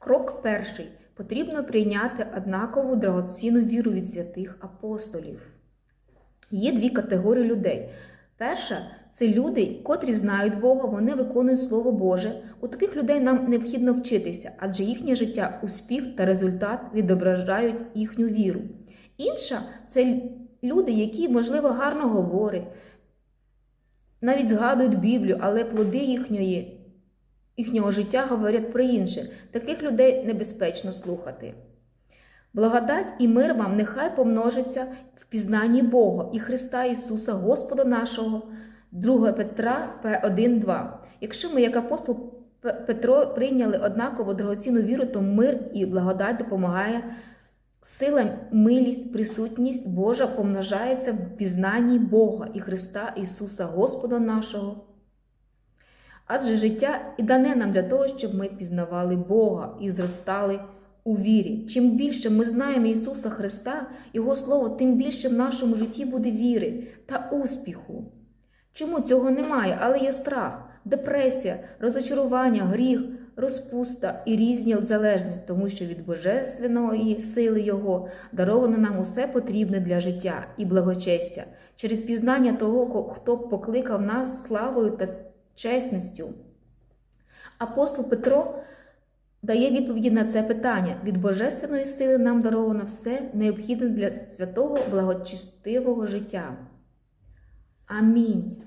Крок перший. Потрібно прийняти однакову драгоцінну віру від святих апостолів. Є дві категорії людей. Перша це люди, котрі знають Бога, вони виконують Слово Боже. У таких людей нам необхідно вчитися, адже їхнє життя, успіх та результат відображають їхню віру. Інша це люди, які, можливо, гарно говорять, навіть згадують Біблію, але плоди їхньої, їхнього життя говорять про інше. Таких людей небезпечно слухати. Благодать і мир вам нехай помножиться в пізнанні Бога і Христа Ісуса, Господа нашого, 2 Петра 1,2. Якщо ми, як апостол Петро, прийняли однаково дорогоцінну віру, то мир і благодать допомагає сила, милість, присутність Божа помножається в пізнанні Бога і Христа Ісуса, Господа нашого. Адже життя і дане нам для того, щоб ми пізнавали Бога і зростали у вірі. Чим більше ми знаємо Ісуса Христа, Його Слово, тим більше в нашому житті буде віри та успіху. Чому цього немає? Але є страх, депресія, розочарування, гріх, розпуста і різні залежності, тому що від божественної сили Його даровано нам усе потрібне для життя і благочестя через пізнання того, хто покликав нас славою та чесністю. Апостол Петро дає відповіді на це питання. Від божественної сили нам даровано все необхідне для святого благочестивого життя. Амінь.